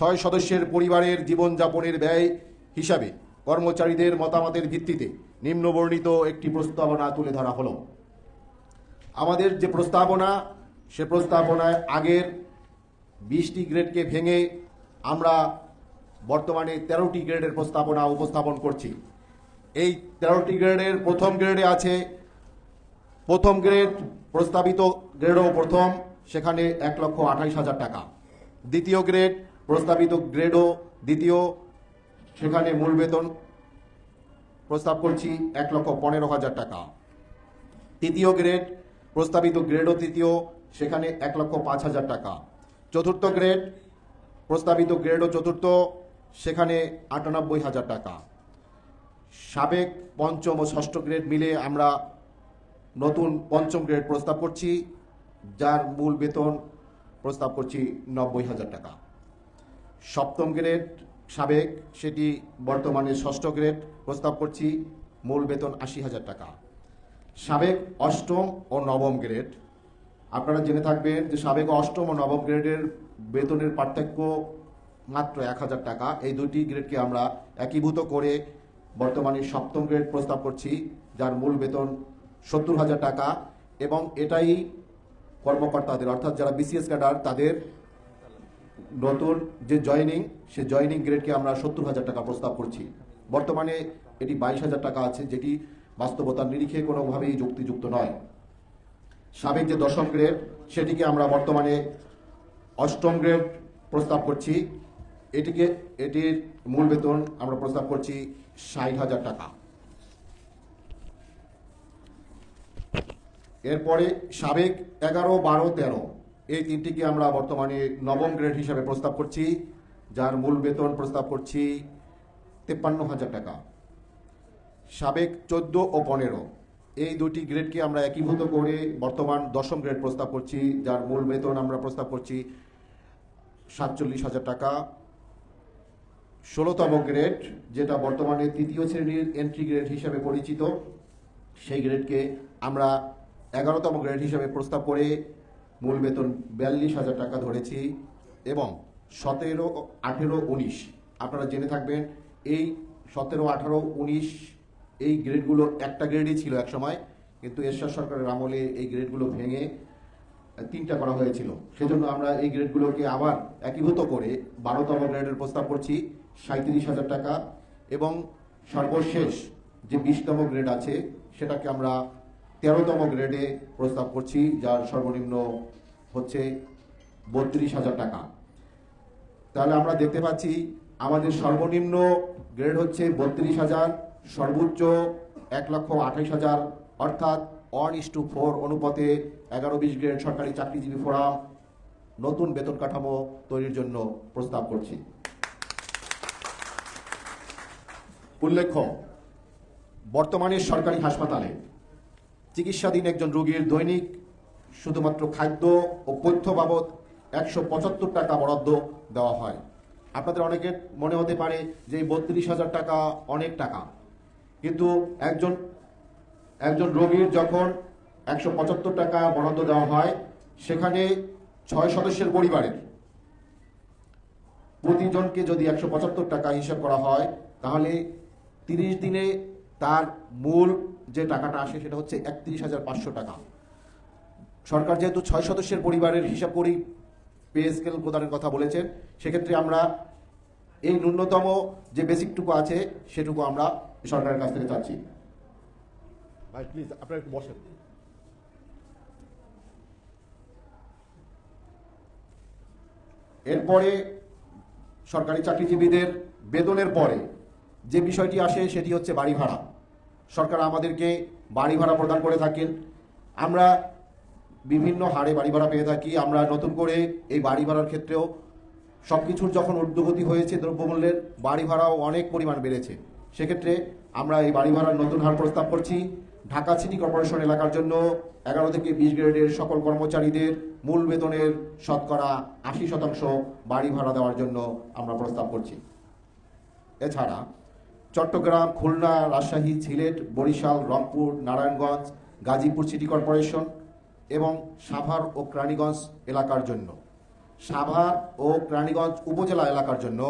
ছয় সদস্যের পরিবারের জীবনযাপনের ব্যয় হিসাবে কর্মচারীদের মতামতের ভিত্তিতে নিম্নবর্ণিত একটি প্রস্তাবনা তুলে ধরা হলো। আমাদের যে প্রস্তাবনা, সে প্রস্তাবনায় আগের বিশটি গ্রেডকে ভেঙে আমরা বর্তমানে তেরোটি গ্রেডের প্রস্তাবনা উপস্থাপন করছি। এই তেরোটি গ্রেডের প্রথম গ্রেডে আছে, প্রথম গ্রেড প্রস্তাবিত গ্রেডও প্রথম, সেখানে এক লক্ষ আঠাইশ হাজার টাকা। দ্বিতীয় গ্রেড প্রস্তাবিত গ্রেডও দ্বিতীয়, সেখানে মূল বেতন প্রস্তাব করছি এক লক্ষ পনেরো হাজার টাকা। তৃতীয় গ্রেড, প্রস্তাবিত গ্রেডও তৃতীয়, সেখানে এক লক্ষ পাঁচ হাজার টাকা। চতুর্থ গ্রেড, প্রস্তাবিত গ্রেডও চতুর্থ, সেখানে আটানব্বই হাজার টাকা। সাবেক পঞ্চম ও ষষ্ঠ গ্রেড মিলে আমরা নতুন পঞ্চম গ্রেড প্রস্তাব করছি, যার মূল বেতন প্রস্তাব করছি নব্বই হাজার টাকা। সপ্তম গ্রেড সাবেক, সেটি বর্তমানে ষষ্ঠ গ্রেড। প্রস্তাব করছি, মূল বেতন আশি হাজার টাকা। সাবেক, অষ্টম ও নবম গ্রেড। আপনারা জেনে থাকবেন যে সাবেক, অষ্টম ও নবম গ্রেডের বেতনের পার্থক্য মাত্র এক হাজার টাকা। এই দুটি গ্রেডকে আমরা একীভূত করে বর্তমানে সপ্তম গ্রেড প্রস্তাব করছি, যার মূল বেতন সত্তর হাজার টাকা। এবং এটাই কর্মকর্তাদের, অর্থাৎ যারা বিসিএস ক্যাডার তাদের নতুন যে জয়নিং সে জয়নিং গ্রেডকে আমরা সত্তর হাজার টাকা প্রস্তাব করছি। বর্তমানে এটি বাইশ হাজার টাকা আছে, যেটি বাস্তবতার নিরিখে কোনোভাবেই যুক্তিযুক্ত নয়। সাবেক যে দশম গ্রেড সেটিকে আমরা বর্তমানে অষ্টম গ্রেড প্রস্তাব করছি। এটিকে, এটির মূল বেতন আমরা প্রস্তাব করছি ষাট হাজার টাকা। এরপরে সাবেক এগারো, বারো, তেরো। এই তিনটিকে আমরা বর্তমানে নবম গ্রেড হিসাবে প্রস্তাব করছি, যার মূল বেতন প্রস্তাব করছি তেপ্পান্ন হাজার টাকা। সাবেক চোদ্দ ও পনেরো, এই দুটি গ্রেডকে আমরা একীভূত করে বর্তমান দশম গ্রেড প্রস্তাব করছি, যার মূল বেতন আমরা প্রস্তাব করছি সাতচল্লিশ হাজার টাকা। ষোলোতম গ্রেড, যেটা বর্তমানে তৃতীয় শ্রেণির এন্ট্রি গ্রেড হিসাবে পরিচিত, সেই গ্রেডকে আমরা এগারোতম গ্রেড হিসাবে প্রস্তাব করে মূল বেতন বিয়াল্লিশ হাজার টাকা ধরেছি এবং সতেরো, আঠেরো, উনিশ। আপনারা জেনে থাকবেন, এই সতেরো, আঠারো, উনিশ, এই গ্রেডগুলো একটা গ্রেডই ছিল একসময় কিন্তু এরশাদ সরকারের আমলে এই গ্রেডগুলো ভেঙে তিনটা করা হয়েছিল। সেজন্য আমরা এই গ্রেডগুলোকে আবার একীভূত করে বারোতম গ্রেডের প্রস্তাব করছি সাঁত্রিশ হাজার টাকা এবং সর্বশেষ যে বিশতম গ্রেড আছে, সেটাকে আমরা তেরোতম গ্রেডে প্রস্তাব করছি, যার সর্বনিম্ন হচ্ছে বত্রিশ হাজার টাকা। তাহলে আমরা দেখতে পাচ্ছি, আমাদের সর্বনিম্ন গ্রেড হচ্ছে বত্রিশ হাজার, সর্বোচ্চ এক লক্ষ আঠাইশ হাজার, অর্থাৎ ওয়ান ইস টু ফোর অনুপাতে এগারো বিশ গ্রেড সরকারি চাকরিজীবী ফোরাম নতুন বেতন কাঠামো তৈরির জন্য প্রস্তাব করছি। উল্লেখ্য, বর্তমানে সরকারি হাসপাতালে চিকিৎসাধীন একজন রোগীর দৈনিক শুধুমাত্র খাদ্য ও পথ্য বাবদ একশো পঁচাত্তর টাকা বরাদ্দ দেওয়া হয়। আপনাদের অনেকের মনে হতে পারে যে বত্রিশ হাজার টাকা অনেক টাকা। কিন্তু একজন একজন রোগীর যখন একশো পঁচাত্তর টাকা বরাদ্দ দেওয়া হয়, সেখানে ছয় সদস্যের পরিবারের প্রতিজনকে যদি একশো পঁচাত্তর টাকা হিসাব করা হয়, তাহলে তিরিশ দিনে তার মূল যে টাকাটা আসে সেটা হচ্ছে একত্রিশ হাজার পাঁচশো টাকা। সরকার যেহেতু ছয় সদস্যের পরিবারের হিসাব করেই পে স্কেল প্রদানের কথা বলেছেন সেক্ষেত্রে আমরা এই ন্যূনতম যে বেসিকটুকু আছে সেটুকু আমরা সরকারের কাছ থেকে চাচ্ছি। ভাই প্লিজ আপনারা একটু বসেন। এরপরে সরকারি চাকরিজীবীদের বেতনের পরে যে বিষয়টি আসে সেটি হচ্ছে বাড়ি ভাড়া সরকার আমাদেরকে বাড়ি ভাড়া প্রদান করে থাকেন। আমরা বিভিন্ন হারে বাড়ি ভাড়া পেয়ে থাকি। আমরা নতুন করে এই বাড়ি ভাড়ার ক্ষেত্রেও সব কিছুর যখন ঊর্ধ্বগতি হয়েছে দ্রব্যমূল্যের, বাড়ি ভাড়াও অনেক পরিমাণ বেড়েছে। সেক্ষেত্রে আমরা এই বাড়ি ভাড়ার নতুন হার প্রস্তাব করছি। ঢাকা সিটি কর্পোরেশন এলাকার জন্য এগারো থেকে বিশ গ্রেডের সকল কর্মচারীদের মূল বেতনের শতকরা আশি শতাংশ বাড়ি ভাড়া দেওয়ার জন্য আমরা প্রস্তাব করছি। এছাড়া চট্টগ্রাম, খুলনা, রাজশাহী, সিলেট, বরিশাল, রংপুর, নারায়ণগঞ্জ, গাজীপুর সিটি কর্পোরেশন এবং সাভার ও ক্রানীগঞ্জ এলাকার জন্য। সাভার ও রানীগঞ্জ উপজেলা এলাকার জন্য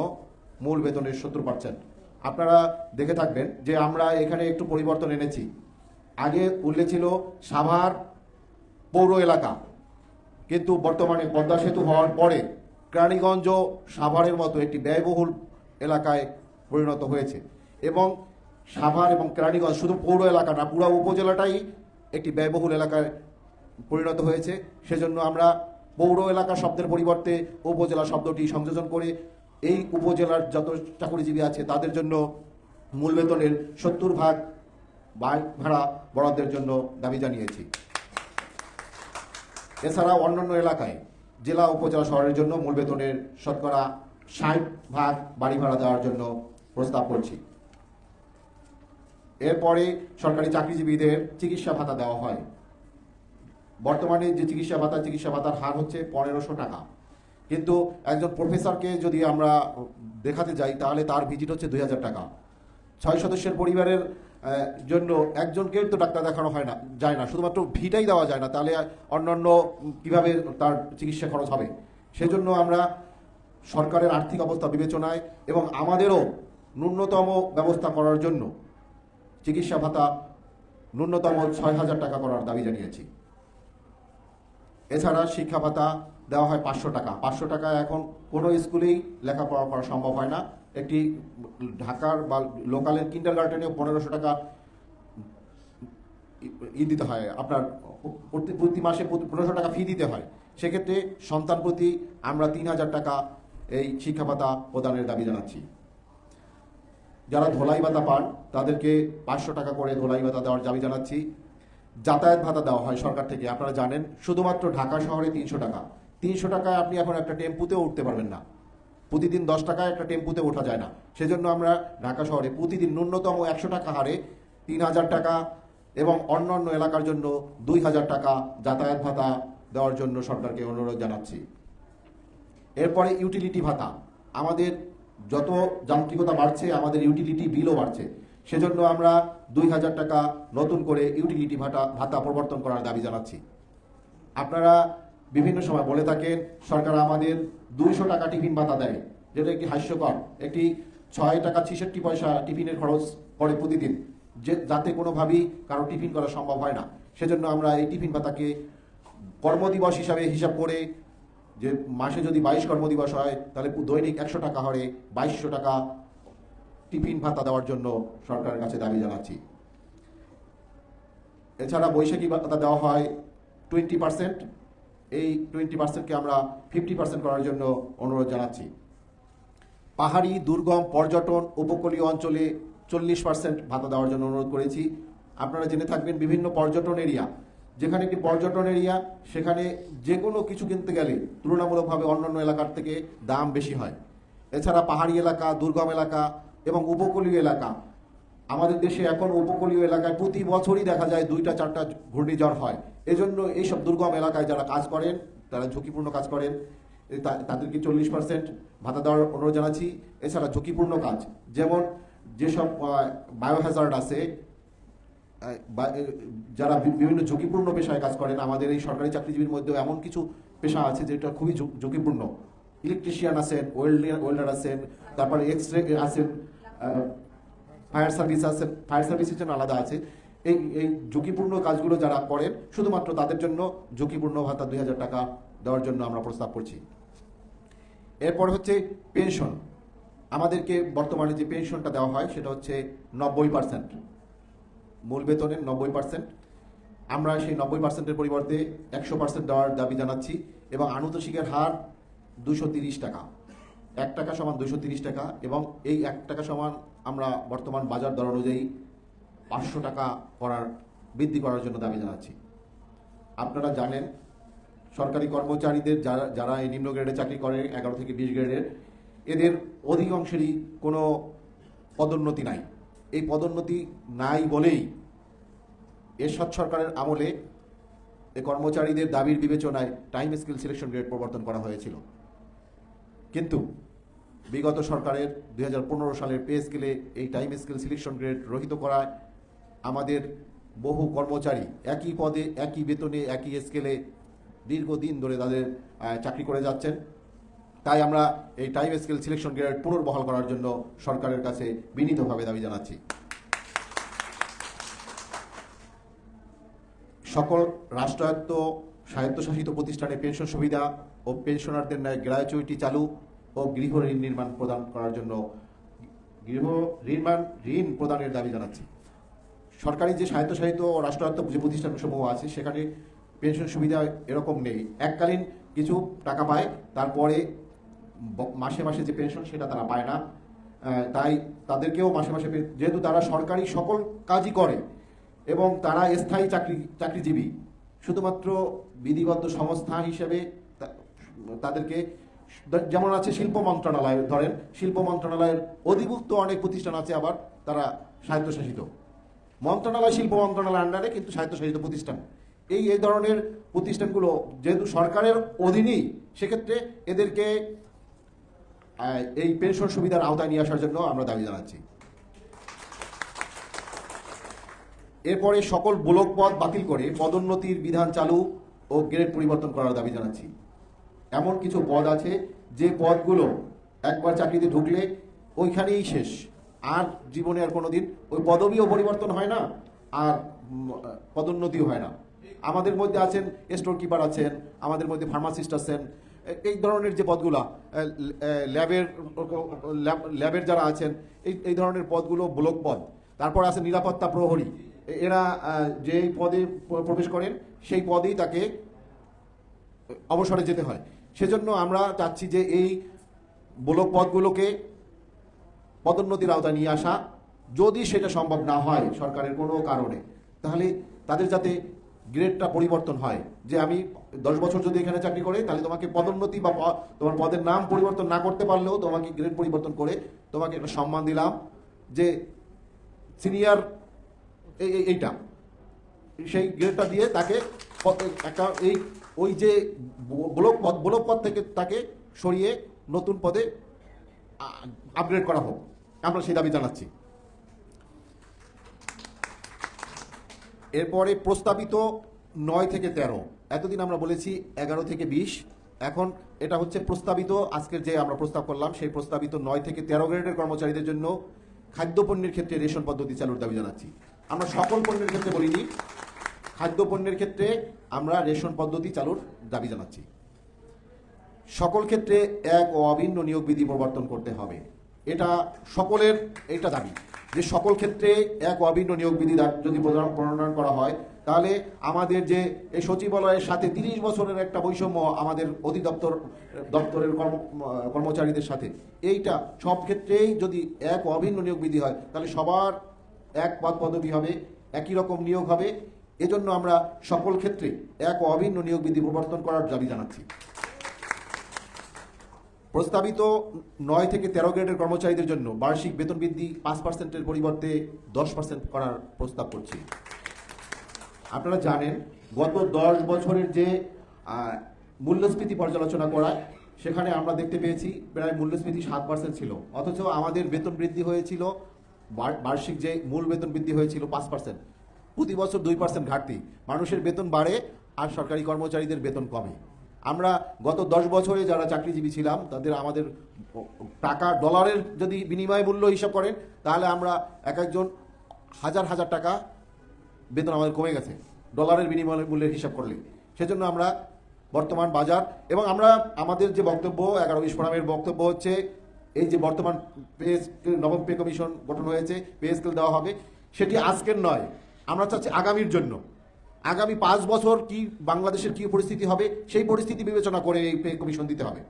মূল বেতনের সত্তর পার্সেন্ট আপনারা দেখে থাকবেন যে আমরা এখানে একটু পরিবর্তন এনেছি। আগে উল্লেখ ছিল সাভার পৌর এলাকা। কিন্তু বর্তমানে পদ্মা সেতু হওয়ার পরে কেরানীগঞ্জ সাভারের মতো একটি ব্যয়বহুল এলাকায় পরিণত হয়েছে। এবং সাভার এবং কেরানীগঞ্জ শুধু পৌর এলাকা না, পুরো উপজেলাটাই একটি ব্যয়বহুল এলাকায় পরিণত হয়েছে। সেজন্য আমরা পৌর এলাকা শব্দের পরিবর্তে উপজেলা শব্দটি সংযোজন করে এই উপজেলার যত চাকরিজীবী আছে, তাদের জন্য মূল বেতনের সত্তর ভাগ বাই ভাড়া বরাদ্দের জন্য দাবি জানিয়েছি। এছাড়া অন্যান্য এলাকায় জেলা, উপজেলা, শহরের জন্য মূল বেতনের শতকরা ষাট ভাগ বাড়ি ভাড়া দেওয়ার জন্য প্রস্তাব করছি। এরপরে সরকারি চাকরিজীবীদের চিকিৎসা ভাতা দেওয়া হয়। বর্তমানে যে চিকিৎসা ভাতা, চিকিৎসা ভাতার হার হচ্ছে পনেরোশো টাকা। কিন্তু একজন প্রফেসরকে যদি আমরা দেখাতে যাই, তাহলে তার ভিজিট হচ্ছে দুই হাজার টাকা। ছয় সদস্যের পরিবারের জন্য একজনকে তো ডাক্তার দেখানো হয় না, যায় না। শুধুমাত্র ভিটাই দেওয়া যায় না, তাহলে অন্যান্য কীভাবে তার চিকিৎসা খরচ হবে? সেজন্য আমরা সরকারের আর্থিক অবস্থা বিবেচনায় এবং আমাদেরও ন্যূনতম ব্যবস্থা করার জন্য চিকিৎসা ভাতা ন্যূনতম ছয় হাজার টাকা করার দাবি জানিয়েছি। এছাড়া শিক্ষা ভাতা দেওয়া হয় পাঁচশো টাকা। পাঁচশো টাকা এখন কোনো স্কুলেই লেখাপড়া করা সম্ভব হয় না। একটি ঢাকার বা লোকালের কিন্ডার গার্ডেনেও পনেরোশো টাকা ই দিতে হয়। আপনার প্রতি মাসে পনেরোশো টাকা ফি দিতে হয়। সেক্ষেত্রে সন্তান প্রতি আমরা তিন হাজার টাকা এই শিক্ষা ভাতা প্রদানের দাবি জানাচ্ছি। যারা ধোলাই ভাতা পান, তাদেরকে পাঁচশো টাকা করে ধোলাই ভাতা দেওয়ার দাবি জানাচ্ছি। যাতায়াত ভাতা দেওয়া হয় সরকার থেকে, আপনারা জানেন। শুধুমাত্র ঢাকা শহরে তিনশো টাকা। তিনশো টাকায় আপনি এখন একটা টেম্পুতেও উঠতে পারবেন না। প্রতিদিন দশ টাকায় একটা টেম্পুতে ওঠা যায় না। সেজন্য আমরা ঢাকা শহরে প্রতিদিন ন্যূনতম একশো টাকা হারে তিন হাজার টাকা এবং অন্যান্য এলাকার জন্য দুই হাজার টাকা যাতায়াত ভাতা দেওয়ার জন্য সরকারকে অনুরোধ জানাচ্ছি। এরপরে ইউটিলিটি ভাতা। আমাদের যত যান্ত্রিকতা বাড়ছে, আমাদের ইউটিলিটি বিলও বাড়ছে। সেজন্য আমরা দুই হাজার টাকা নতুন করে ইউটিলিটি ভাটা, ভাতা প্রবর্তন করার দাবি জানাচ্ছি। আপনারা বিভিন্ন সময় বলে থাকেন, সরকার আমাদের দুইশো টাকা টিফিন ভাতা দেয়, যেটা একটি হাস্যকর। একটি ছয় টাকা ছেষট্টি পয়সা টিফিনের খরচ পড়ে প্রতিদিন, যে, যাতে কোনোভাবেই কারও টিফিন করা সম্ভব হয় না। সেজন্য আমরা এই টিফিন ভাতাকে কর্মদিবস হিসাবে হিসাব করে যে মাসে যদি বাইশ কর্মদিবস হয়, তাহলে দৈনিক একশো টাকা হরে, বাইশশো টাকা টিফিন ভাতা দেওয়ার জন্য সরকারের কাছে দাবি জানাচ্ছি। এছাড়া বৈশাখী ভাতা দেওয়া হয় টোয়েন্টি পার্সেন্ট। এই টোয়েন্টি পার্সেন্টকে আমরা ফিফটি পার্সেন্ট করার জন্য অনুরোধ জানাচ্ছি। পাহাড়ি, দুর্গম, পর্যটন, উপকূলীয় অঞ্চলে চল্লিশ পার্সেন্ট ভাতা দেওয়ার জন্য অনুরোধ করেছি। আপনারা জেনে থাকবেন বিভিন্ন পর্যটন এরিয়া যেখানে একটি পর্যটন এরিয়া, সেখানে যে কোনো কিছু কিনতে গেলে তুলনামূলকভাবে অন্যান্য এলাকার থেকে দাম বেশি হয়। এছাড়া পাহাড়ি এলাকা, দুর্গম এলাকা এবং উপকূলীয় এলাকা। আমাদের দেশে এখন উপকূলীয় এলাকায় প্রতি বছরই দেখা যায় দুইটা, চারটা ঘূর্ণিঝড় হয়। এজন্য এইসব দুর্গম এলাকায় যারা কাজ করেন, তারা ঝুঁকিপূর্ণ কাজ করেন। তাদেরকে চল্লিশ পার্সেন্ট ভাতা দেওয়ার অনুরোধ জানাচ্ছি। এছাড়া ঝুঁকিপূর্ণ কাজ, যেমন যেসব বায়োহ্যাজার্ড আছে যারা বিভিন্ন ঝুঁকিপূর্ণ পেশায় কাজ করেন, আমাদের এই সরকারি চাকরিজীবীর মধ্যেও এমন কিছু পেশা আছে যেটা খুবই ঝুঁক- ঝুঁকিপূর্ণ। ইলেকট্রিশিয়ান আছেন ওয়েল্ডার ওয়েল্ডার আছেন, তারপরে এক্স রে আছেন ফায়ার সার্ভিস আছে, ফায়ার সার্ভিসের জন্য আলাদা আছে। এই এই ঝুঁকিপূর্ণ কাজগুলো যারা করেন, শুধুমাত্র তাদের জন্য ঝুঁকিপূর্ণ ভাতা দুই হাজার টাকা দেওয়ার জন্য আমরা প্রস্তাব করছি। এরপর হচ্ছে পেনশন। আমাদেরকে বর্তমানে যে পেনশনটা দেওয়া হয়, সেটা হচ্ছে নব্বই পার্সেন্ট। মূল বেতনের নব্বই পার্সেন্ট আমরা সেই নব্বই পার্সেন্টের পরিবর্তে একশো পার্সেন্ট দেওয়ার দাবি জানাচ্ছি এবং আনুতোষিকের হার দুশো তিরিশ টাকা। এক টাকা সমান দুশো তিরিশ টাকা এবং এই এক টাকা সমান আমরা বর্তমান বাজার দর অনুযায়ী পাঁচশো টাকা করার, বৃদ্ধি করার জন্য দাবি জানাচ্ছি। আপনারা জানেন, সরকারি কর্মচারীদের যারা যারা এই নিম্ন গ্রেডে চাকরি করে, এগারো থেকে বিশ গ্রেডের, এদের অধিকাংশেরই কোনো পদোন্নতি নাই। এই পদোন্নতি নাই বলেই এরশাদ সরকারের আমলে এই কর্মচারীদের দাবির বিবেচনায় টাইম স্কিল সিলেকশন গ্রেড প্রবর্তন করা হয়েছিল। কিন্তু বিগত সরকারের দু হাজার পনেরো সালের পে স্কেলে এই টাইম স্কেল সিলেকশন গ্রেড রহিত করায় আমাদের বহু কর্মচারী একই পদে, একই বেতনে, একই স্কেলে দীর্ঘদিন ধরে তাদের চাকরি করে যাচ্ছেন। তাই আমরা এই টাইম স্কেল সিলেকশন গ্রেড পুনর্বহাল করার জন্য সরকারের কাছে বিনীতভাবে দাবি জানাচ্ছি। সকল রাষ্ট্রায়ত্ত স্বায়ত্তশাসিত প্রতিষ্ঠানে পেনশন সুবিধা ও পেনশনারদের ন্যায় গ্র্যাচুইটি চালু ও গৃহ ঋণ নির্মাণ প্রদান করার জন্য গৃহ ঋণ ঋণ প্রদানের দাবি জানাচ্ছি। সরকারি যে স্বায়ত্তশাসিত ও রাষ্ট্রায়ত্ত যে প্রতিষ্ঠানসমূহ আছে, সেখানে পেনশন সুবিধা এরকম নেই। এককালীন কিছু টাকা পায়, তারপরে মাসে মাসে যে পেনশন সেটা তারা পায় না। তাই তাদেরকেও মাসে মাসে যেহেতু তারা সরকারি সকল কাজই করে এবং তারা স্থায়ী চাকরি, চাকরিজীবী, শুধুমাত্র বিধিবদ্ধ সংস্থা হিসেবে তাদেরকে যেমন আছে শিল্প মন্ত্রণালয় ধরেন, শিল্প মন্ত্রণালয়ের অধিভুক্ত অনেক প্রতিষ্ঠান আছে আবার, তারা স্বায়ত্তশাসিত। মন্ত্রণালয় শিল্প মন্ত্রণালয়ের আন্ডারে কিন্তু স্বায়ত্তশাসিত প্রতিষ্ঠান। এই এই ধরনের প্রতিষ্ঠানগুলো যেহেতু সরকারের অধীনেই, সেক্ষেত্রে এদেরকে এই পেনশন সুবিধার আওতায় নিয়ে আসার জন্য আমরা দাবি জানাচ্ছি। এরপরে সকল ব্লক পদ বাতিল করে পদোন্নতির বিধান চালু ও গ্রেড পরিবর্তন করার দাবি জানাচ্ছি। এমন কিছু পদ আছে যে পদগুলো একবার চাকরিতে ঢুকলে ওইখানেই শেষ। আর জীবনে আর কোনোদিন ওই পদবিও পরিবর্তন হয় না, আর পদোন্নতিও হয় না। আমাদের মধ্যে আছেন স্টোর কিপার আছেন, আমাদের মধ্যে ফার্মাসিস্ট আছেন এই ধরনের যে পদগুলা ল্যাবের ল্যাবের যারা আছেন, এই এই ধরনের পদগুলো ব্লক পদ। তারপর আছে নিরাপত্তা প্রহরী। এরা যেই পদে প্রবেশ করেন, সেই পদেই তাকে অবসরে যেতে হয়। সেজন্য আমরা চাচ্ছি যে এই ব্লক পদগুলোকে পদোন্নতির আওতায় নিয়ে আসা। যদি সেটা সম্ভব না হয় সরকারের কোনো কারণে, তাহলে তাদের যাতে গ্রেডটা পরিবর্তন হয়। যে আমি দশ বছর যদি এখানে চাকরি করে, তাহলে তোমাকে পদোন্নতি বা তোমার পদের নাম পরিবর্তন না করতে পারলেও তোমাকে গ্রেড পরিবর্তন করে তোমাকে একটা সম্মান দিলাম। যে সিনিয়র এইটা। সেই গ্রেডটা দিয়ে তাকে একটা এই, ওই যে ব্লক পদ ব্লক পদ থেকে তাকে সরিয়ে নতুন পদে আপগ্রেড করা হোক। আমরা সেই দাবি জানাচ্ছি। এরপরে প্রস্তাবিত নয় থেকে তেরো। এতদিন আমরা বলেছি এগারো থেকে বিশ। এখন এটা হচ্ছে প্রস্তাবিত, আজকের যে আমরা প্রস্তাব করলাম, সেই প্রস্তাবিত নয় থেকে তেরো গ্রেডের কর্মচারীদের জন্য খাদ্যপণ্যের ক্ষেত্রে রেশন পদ্ধতি চালুর দাবি জানাচ্ছি। আমরা সকল পণ্যের ক্ষেত্রে বলিনি। খাদ্যপণ্যের ক্ষেত্রে আমরা রেশন পদ্ধতি চালুর দাবি জানাচ্ছি। সকল ক্ষেত্রে এক ও অভিন্ন নিয়োগ বিধি প্রবর্তন করতে হবে। এটা সকলের, এটা দাবি। যে সকল ক্ষেত্রে এক অভিন্ন নিয়োগ বিধি যদি প্রণয়ন করা হয়, তাহলে আমাদের যে এই সচিবালয়ের সাথে তিরিশ বছরের একটা বৈষম্য আমাদের অধিদপ্তর, দপ্তরের কর্ম কর্মচারীদের সাথে। এইটা সব ক্ষেত্রেই যদি এক অভিন্ন নিয়োগ বিধি হয়, তাহলে সবার এক পদ পদবি হবে, একই রকম নিয়োগ হবে। এজন্য আমরা সকল ক্ষেত্রে এক অভিন্ন নিয়োগ বিধি প্রবর্তন করার দাবি জানাচ্ছি। প্রস্তাবিত নয় থেকে তেরো গ্রেডের কর্মচারীদের জন্য বার্ষিক বেতন বৃদ্ধি পাঁচ পার্সেন্টের পরিবর্তে দশ পার্সেন্ট করার প্রস্তাব করছি। আপনারা জানেন, গত দশ বছরের যে মূল্যস্ফীতি পর্যালোচনা করা, সেখানে আমরা দেখতে পেয়েছি প্রায় মূল্যস্ফীতি সাত পার্সেন্ট ছিল। অথচ আমাদের বেতন বৃদ্ধি হয়েছিল বার্ষিক যে মূল বেতন বৃদ্ধি হয়েছিল পাঁচ পার্সেন্ট। প্রতি বছর দুই পার্সেন্ট ঘাটতি। মানুষের বেতন বাড়ে আর সরকারি কর্মচারীদের বেতন কমে। আমরা গত দশ বছরে যারা চাকরিজীবী ছিলাম, তাদের আমাদের টাকা, ডলারের যদি বিনিময় মূল্য হিসাব করেন, তাহলে আমরা এক একজন হাজার হাজার টাকা বেতন আমাদের কমে গেছে, ডলারের বিনিময় মূল্যের হিসাব করলে। সেজন্য আমরা বর্তমান বাজার এবং আমরা আমাদের যে বক্তব্য, এগারো বিশ ফোরামের বক্তব্য হচ্ছে, এই যে বর্তমান পে স্কেল নবম পে কমিশন গঠন হয়েছে, পে স্কেল দেওয়া হবে, সেটি আজকের নয়, আমরা চাচ্ছি আগামীর জন্য। আগামী পাঁচ বছর কি বাংলাদেশের কি পরিস্থিতি হবে, সেই পরিস্থিতি বিবেচনা করে এই পে কমিশন দিতে হবে।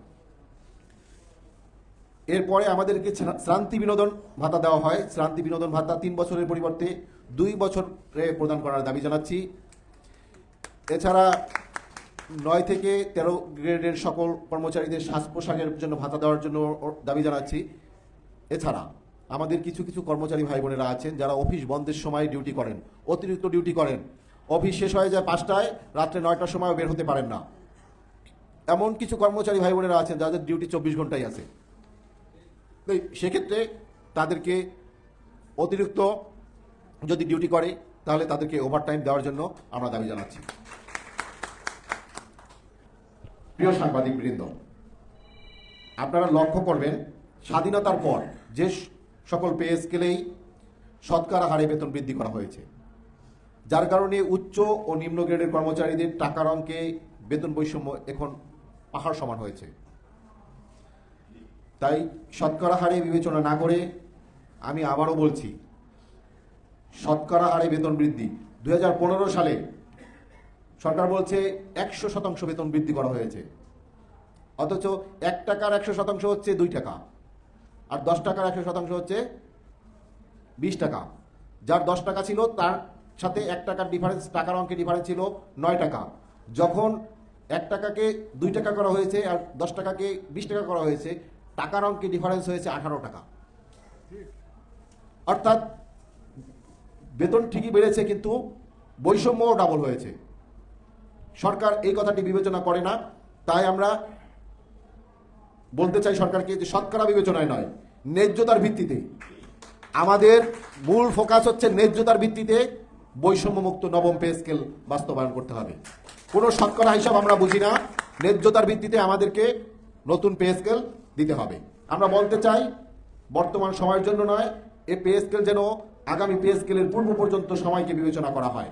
এরপরে আমাদেরকে শ্রান্তি বিনোদন ভাতা দেওয়া হয়। শ্রান্তি বিনোদন ভাতা তিন বছরের পরিবর্তে দুই বছরে প্রদান করার দাবি জানাচ্ছি। এছাড়া নয় থেকে তেরো গ্রেডের সকল কর্মচারীদের শ্বাস পোশাকের জন্য ভাতা দেওয়ার জন্য দাবি জানাচ্ছি। এছাড়া আমাদের কিছু কিছু কর্মচারী ভাই বোনেরা আছেন যারা অফিস বন্ধের সময় ডিউটি করেন, অতিরিক্ত ডিউটি করেন। অফিস শেষ হয়ে যায় পাঁচটায়, রাত্রে নয়টার সময় বের হতে পারেন না। এমন কিছু কর্মচারী ভাই বোনেরা আছেন যাদের ডিউটি চব্বিশ ঘন্টাই আছে। তো সেক্ষেত্রে তাদেরকে অতিরিক্ত যদি ডিউটি করে, তাহলে তাদেরকে ওভারটাইম দেওয়ার জন্য আমরা দাবি জানাচ্ছি। প্রিয় সাংবাদিক বৃন্দ আপনারা লক্ষ্য করবেন, স্বাধীনতার পর যে সকল পে স্কেলেই শতকরা হারে বেতন বৃদ্ধি করা হয়েছে। যার কারণে উচ্চ ও নিম্ন গ্রেডের কর্মচারীদের টাকার অঙ্কে বেতন বৈষম্য এখন পাহাড় সমান হয়েছে। তাই শতকরা হারে বিবেচনা না করে আমি আবারও বলছি, শতকরা হারে বেতন বৃদ্ধি। দুই হাজার পনেরো সালে সরকার বলছে একশো শতাংশ বেতন বৃদ্ধি করা হয়েছে। অথচ এক টাকার একশো শতাংশ হচ্ছে দুই টাকা, আর দশ টাকার একশো শতাংশ হচ্ছে বিশ টাকা। যার দশ টাকা ছিল তার সাথে এক টাকার ডিফারেন্স টাকার অঙ্কে ডিফারেন্স ছিল নয় টাকা। যখন এক টাকাকে দুই টাকা করা হয়েছে আর দশ টাকাকে বিশ টাকা করা হয়েছে, টাকার অঙ্কে ডিফারেন্স হয়েছে আঠারো টাকা। অর্থাৎ বেতন ঠিকই বেড়েছে কিন্তু বৈষম্যও ডাবল হয়েছে। সরকার এই কথাটি বিবেচনা করে না। তাই আমরা বলতে চাই সরকারকে যে শতকরা বিবেচনায় নয়, ন্যায্যতার ভিত্তিতে। আমাদের মূল ফোকাস হচ্ছে ন্যায্যতার ভিত্তিতে বৈষম্যমুক্ত নবম পে স্কেল বাস্তবায়ন করতে হবে। কোনো শতকরা হিসাব আমরা বুঝি না। ন্যায্যতার ভিত্তিতে আমাদেরকে নতুন পে স্কেল দিতে হবে। আমরা বলতে চাই, বর্তমান সময়ের জন্য নয়, এ পে স্কেল যেন আগামী পে স্কেলের পূর্ব পর্যন্ত সময়কে বিবেচনা করা হয়।